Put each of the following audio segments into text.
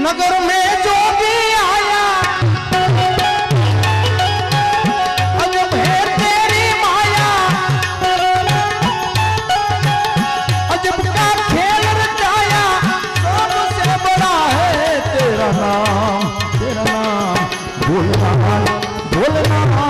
नगर में जोगी आया। अजब है तेरी माया। अजब का खेल रचाया। सबसे बड़ा है तेरा नाम तेरा नाम। बोलना भोलेनाथ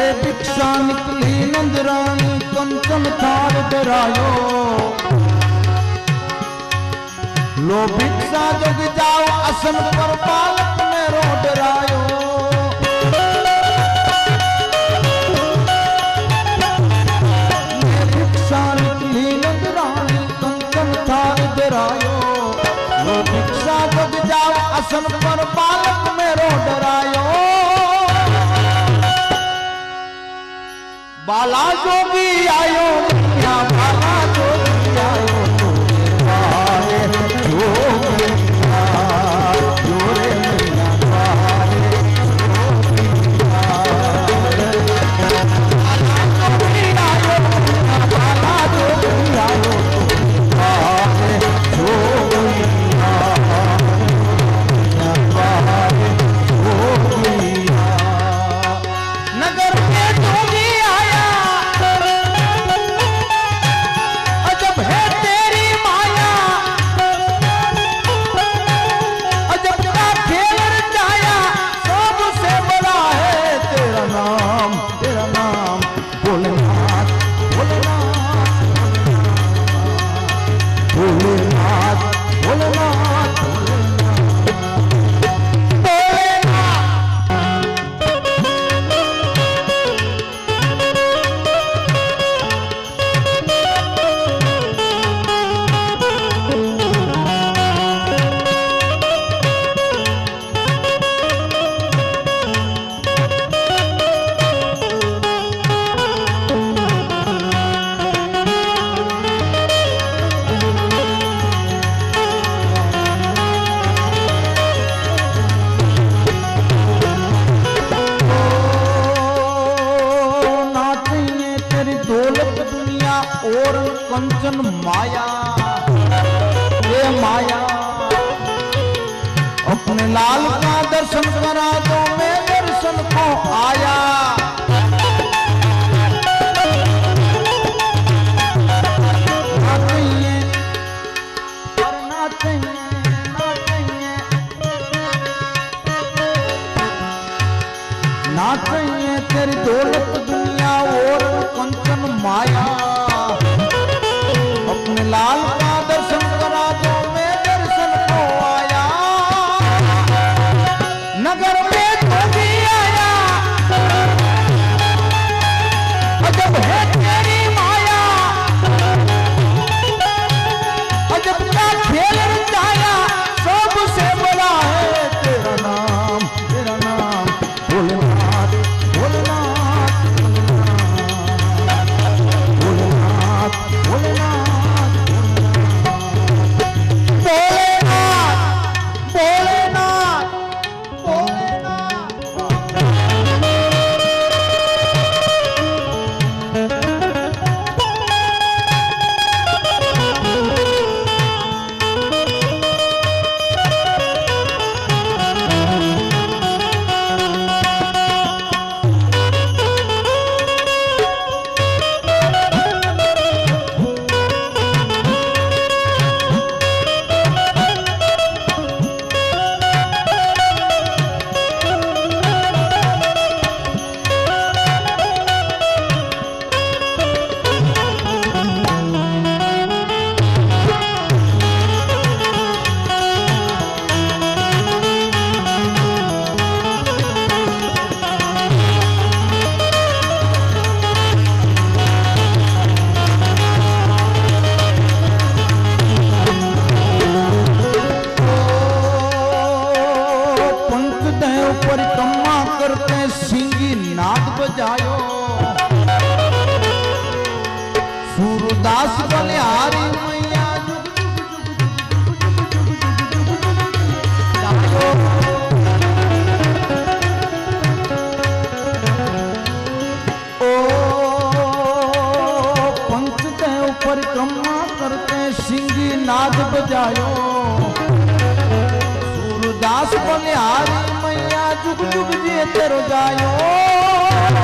હે ભિક્ષા નીકળી નંદરાણી કંચન થાળ ધરાયો લો ભિક્ષા જગ જાઓ આસન પર બાલક ને રો ડરાયો ભિક્ષા જગ જાઓ આસન પર બાલક बाला जो भी आयो कंचन माया ये माया, अपने लाल का दर्शन करा दो, मैं दर्शन को आया। ना तेरी दौलत दुनिया और कंचन माया। करे सिंगी नाद बजायो। सूरदास बलिहारी मैया करते सिंगी नाद बजायो। सूरदास बलिहारी જુગ જુગ જે તર જાયો.